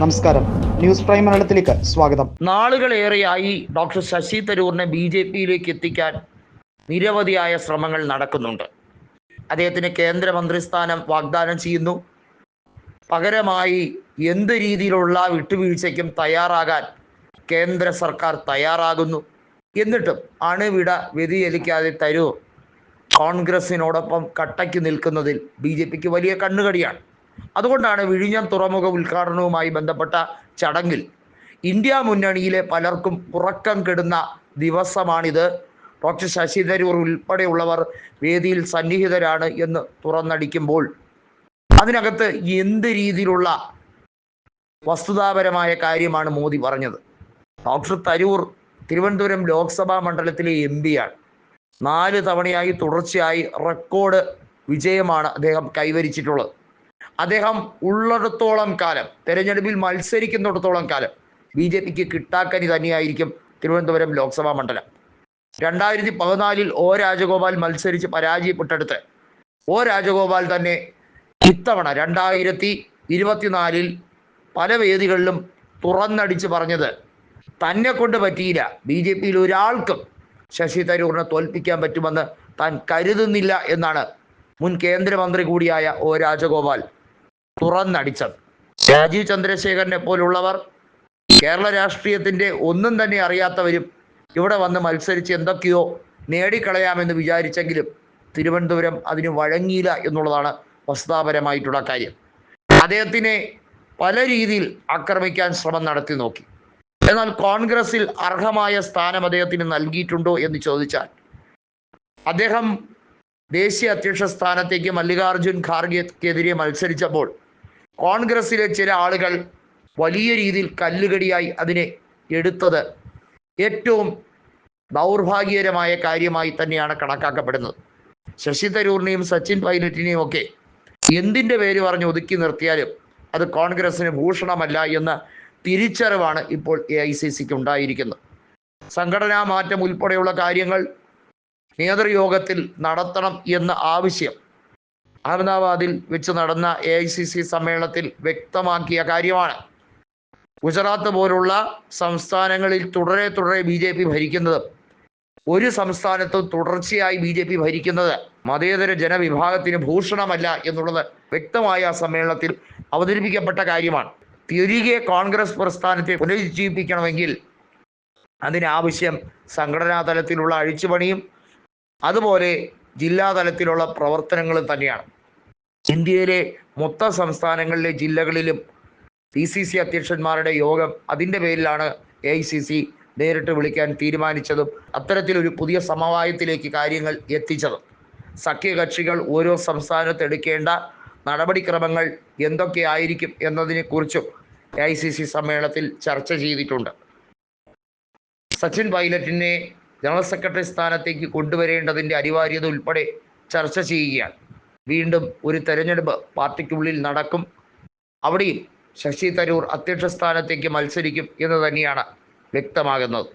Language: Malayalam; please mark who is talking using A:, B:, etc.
A: നമസ്കാരം. ന്യൂസ് പ്രൈം മലയാളത്തിലേക്ക് സ്വാഗതം.
B: നാളുകളേറെയായി ഡോക്ടർ ശശി തരൂറിനെ ബി ജെ പിയിലേക്ക് എത്തിക്കാൻ നിരവധിയായ ശ്രമങ്ങൾ നടക്കുന്നുണ്ട്. അദ്ദേഹത്തിന് കേന്ദ്രമന്ത്രി സ്ഥാനം വാഗ്ദാനം ചെയ്യുന്നു. പകരമായി എന്ത് രീതിയിലുള്ള വിട്ടുവീഴ്ചയ്ക്കും തയ്യാറാകാൻ കേന്ദ്ര സർക്കാർ തയ്യാറാകുന്നു. എന്നിട്ടും അണുവിട വ്യതിചലിക്കാതെ തരൂർ കോൺഗ്രസിനോടൊപ്പം കട്ടയ്ക്ക് നിൽക്കുന്നതിൽ ബി വലിയ കണ്ണുകടിയാണ്. അതുകൊണ്ടാണ് വിഴിഞ്ഞം തുറമുഖ ഉദ്ഘാടനവുമായി ബന്ധപ്പെട്ട ചടങ്ങിൽ ഇന്ത്യ മുന്നണിയിലെ പലർക്കും ഉറക്കം കെടുന്ന ദിവസമാണിത്. ഡോക്ടർ ശശി തരൂർ ഉൾപ്പെടെയുള്ളവർ വേദിയിൽ സന്നിഹിതരാണ് എന്ന് തുറന്നടിക്കുമ്പോൾ അതിനകത്ത് എന്ത് രീതിയിലുള്ള വസ്തുതാപരമായ കാര്യമാണ് മോദി പറഞ്ഞത്? ഡോക്ടർ തരൂർ തിരുവനന്തപുരം ലോക്സഭാ മണ്ഡലത്തിലെ എം പിയാണ്. നാല് തവണയായി തുടർച്ചയായി റെക്കോർഡ് വിജയമാണ് അദ്ദേഹം കൈവരിച്ചിട്ടുള്ളത്. അദ്ദേഹം ഉള്ളിടത്തോളം കാലം തെരഞ്ഞെടുപ്പിൽ മത്സരിക്കുന്നിടത്തോളം കാലം ബി ജെ പിക്ക് കിട്ടാക്കനി തന്നെയായിരിക്കും തിരുവനന്തപുരം ലോക്സഭാ മണ്ഡലം. രണ്ടായിരത്തി പതിനാലിൽ ഒ രാജഗോപാൽ മത്സരിച്ച് പരാജയപ്പെട്ടെടുത്ത് ഒ രാജഗോപാൽ തന്നെ ഇത്തവണ രണ്ടായിരത്തി ഇരുപത്തിനാലിൽ പല വേദികളിലും തുറന്നടിച്ച് പറഞ്ഞത് തന്നെ കൊണ്ട് പറ്റിയില്ല ബി ജെ പിയിൽ ഒരാൾക്കും ശശി തരൂറിനെ തോൽപ്പിക്കാൻ പറ്റുമെന്ന് താൻ കരുതുന്നില്ല എന്നാണ് മുൻ കേന്ദ്രമന്ത്രി കൂടിയായ ഒ രാജഗോപാൽ. തുറന്നടിച്ചത്. രാജീവ് ചന്ദ്രശേഖരനെ പോലുള്ളവർ കേരള രാഷ്ട്രീയത്തിന്റെ ഒന്നും തന്നെ അറിയാത്തവരും ഇവിടെ വന്ന് മത്സരിച്ച് എന്തൊക്കെയോ നേടിക്കളയാമെന്ന് വിചാരിച്ചെങ്കിലും തിരുവനന്തപുരം അതിന് വഴങ്ങിയില്ല എന്നുള്ളതാണ് വസ്തുതാപരമായിട്ടുള്ള കാര്യം. അദ്ദേഹത്തിനെ പല രീതിയിൽ ആക്രമിക്കാൻ ശ്രമം നടത്തി നോക്കി. എന്നാൽ കോൺഗ്രസിൽ അർഹമായ സ്ഥാനം അദ്ദേഹത്തിന് നൽകിയിട്ടുണ്ടോ എന്ന് ചോദിച്ചാൽ അദ്ദേഹം ദേശീയ അധ്യക്ഷ സ്ഥാനത്തേക്ക് മല്ലികാർജുൻ ഖാർഗെക്കെതിരെ മത്സരിച്ചപ്പോൾ കോൺഗ്രസിലെ ചില ആളുകൾ വലിയ രീതിയിൽ കല്ലുകടിയായി അതിനെ എടുത്തത് ഏറ്റവും ദൗർഭാഗ്യകരമായ കാര്യമായി തന്നെയാണ് കണക്കാക്കപ്പെടുന്നത്. ശശി തരൂറിനെയും സച്ചിൻ പൈലറ്റിനെയും ഒക്കെ എന്തിന്റെ പേര് പറഞ്ഞ് ഒതുക്കി നിർത്തിയാലും അത് കോൺഗ്രസ്സിന് ഭൂഷണമല്ല എന്ന തിരിച്ചറിവാണ് ഇപ്പോൾ എ ഐ സി സിക്ക് ഉണ്ടായിരിക്കുന്നത്. സംഘടനാ മാറ്റം ഉൾപ്പെടെയുള്ള കാര്യങ്ങൾ നേതൃയോഗത്തിൽ നടത്തണം എന്ന ആവശ്യം അഹമ്മദാബാദിൽ വെച്ച് നടന്ന എ ഐ സി സി സമ്മേളനത്തിൽ വ്യക്തമാക്കിയ കാര്യമാണ്. ഗുജറാത്ത് പോലുള്ള സംസ്ഥാനങ്ങളിൽ തുടരെ തുടരെ ബി ജെ പി ഭരിക്കുന്നത് ഒരു സംസ്ഥാനത്തും തുടർച്ചയായി ബി ജെ പി ഭരിക്കുന്നത് മതേതര ജനവിഭാഗത്തിന് ഭൂഷണമല്ല എന്നുള്ളത് വ്യക്തമായ ആ സമ്മേളനത്തിൽ അവതരിപ്പിക്കപ്പെട്ട കാര്യമാണ്. തിരികെ കോൺഗ്രസ് പ്രസ്ഥാനത്തെ പുനരുജ്ജീവിപ്പിക്കണമെങ്കിൽ അതിനാവശ്യം സംഘടനാ തലത്തിലുള്ള അഴിച്ചുപണിയും അതുപോലെ ജില്ലാതലത്തിലുള്ള പ്രവർത്തനങ്ങളും തന്നെയാണ്. ഇന്ത്യയിലെ മൊത്തം സംസ്ഥാനങ്ങളിലെ ജില്ലകളിലും പി സി സി അധ്യക്ഷന്മാരുടെ യോഗം അതിന്റെ പേരിലാണ് എ ഐ സി സി നേരിട്ട് വിളിക്കാൻ തീരുമാനിച്ചതും അത്തരത്തിലൊരു പുതിയ സമവായത്തിലേക്ക് കാര്യങ്ങൾ എത്തിച്ചതും. സഖ്യകക്ഷികൾ ഓരോ സംസ്ഥാനത്ത് എടുക്കേണ്ട നടപടിക്രമങ്ങൾ എന്തൊക്കെയായിരിക്കും എന്നതിനെക്കുറിച്ചും എ ഐ സി സി സമ്മേളനത്തിൽ ചർച്ച ചെയ്തിട്ടുണ്ട്. സച്ചിൻ പൈലറ്റിനെ ജനറൽ സെക്രട്ടറി സ്ഥാനത്തേക്ക് കൊണ്ടുവരേണ്ടതിന്റെ അനിവാര്യത ഉൾപ്പെടെ ചർച്ച ചെയ്യുകയാണ്. വീണ്ടും ഒരു തെരഞ്ഞെടുപ്പ് പാർട്ടിക്കുള്ളിൽ നടക്കും. അവിടെയും ശശി തരൂർ അധ്യക്ഷ സ്ഥാനത്തേക്ക് മത്സരിക്കും എന്ന് തന്നെയാണ് വ്യക്തമാകുന്നത്.